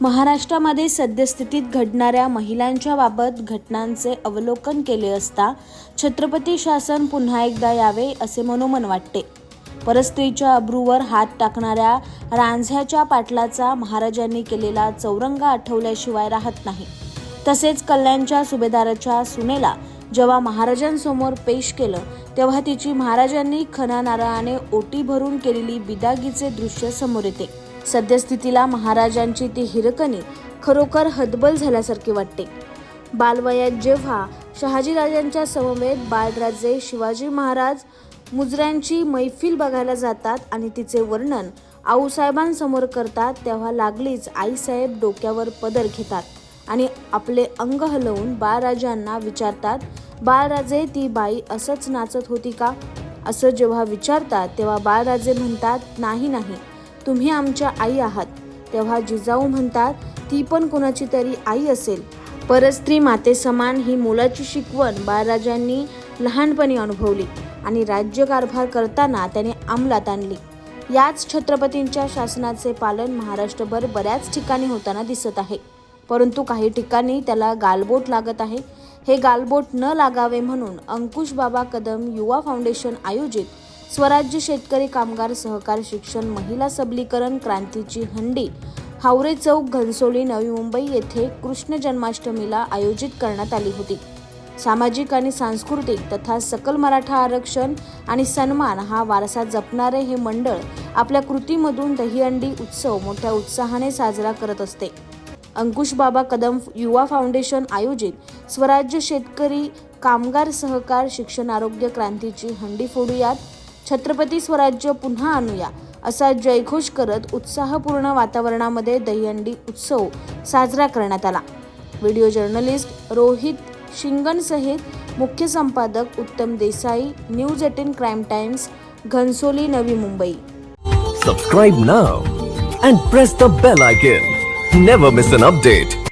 महाराष्ट्रामध्ये सद्यस्थितीत घडणाऱ्या महिलांच्या बाबत घटनांचे अवलोकन केले असता छत्रपती शासन पुन्हा एकदा यावे असे मनोमन वाटते. परस्त्रीच्या अब्रूवर हात टाकणाऱ्या रांझ्याच्या पाटलाचा महाराजांनी केलेला चौरंगा आठवल्याशिवाय राहत नाही. तसेच कल्याणच्या सुभेदाराच्या सुनेला जेव्हा महाराजांसमोर पेश केलं तेव्हा तिची महाराजांनी खना नारळाने ओटी भरून केलेली बिदागीचे दृश्य समोर येते. सद्यस्थितीला महाराजांची ती हिरकणी खरोखर हतबल झाल्यासारखी वाटते. बालवयात जेव्हा शहाजीराजांच्या समवेत बाळराजे शिवाजी महाराज मुजऱ्यांची मैफिल बघायला जातात आणि तिचे वर्णन आऊसाहेबांसमोर करतात तेव्हा लागलीच आईसाहेब डोक्यावर पदर घेतात आणि आपले अंग हलवून बाळराजांना विचारतात बाळराजे ती बाई असंच नाचत होती का? असं जेव्हा विचारतात तेव्हा बाळराजे म्हणतात नाही नाही. तुम्ही आमच्या आई आहात. तेव्हा जिजाऊ म्हणतात ती पण कोणाची तरी आई असेल. परस्त्री मातेसमान ही मुलाची शिकवण बाळराजांनी लहानपणी अनुभवली आणि राज्यकारभार करताना त्याने अंमलात आणली. याच छत्रपतींच्या शासनाचे पालन महाराष्ट्रभर बऱ्याच ठिकाणी होताना दिसत आहे. परंतु काही ठिकाणी त्याला गालबोट लागत आहे. हे गालबोट न लागावे म्हणून अंकुश बाबा कदम युवा फाउंडेशन आयोजित स्वराज्य शेतकरी कामगार सहकार शिक्षण महिला सबलीकरण क्रांतीची हंडी. हावरे चौक घनसोली नवी मुंबई येथे कृष्ण जन्माष्टमीला आयोजित करण्यात आली होती. सामाजिक आणि सांस्कृतिक तथा सकल मराठा आरक्षण आणि सन्मान हा वारसा जपणारे हे मंडळ आपल्या कृतीमधून दहीहंडी उत्सव मोठ्या उत्साहाने साजरा करत असते. अंकुश बाबा कदम युवा फाउंडेशन आयोजित स्वराज्य शेतकरी कामगार सहकार शिक्षण आरोग्य क्रांतीची हंडी फोडूयात. छत्रपती स्वराज्य पुन्हा आणूया असा जयघोष करत उत्साहपूर्ण वातावरणामध्ये दहीहंडी उत्सव साजरा करण्यात आला. व्हिडिओ जर्नलिस्ट रोहित शिंगणसहित मुख्य संपादक Uttam Desai news eighteen crime times Ghansoli Navi Mumbai. Subscribe now and press the bell icon never miss an update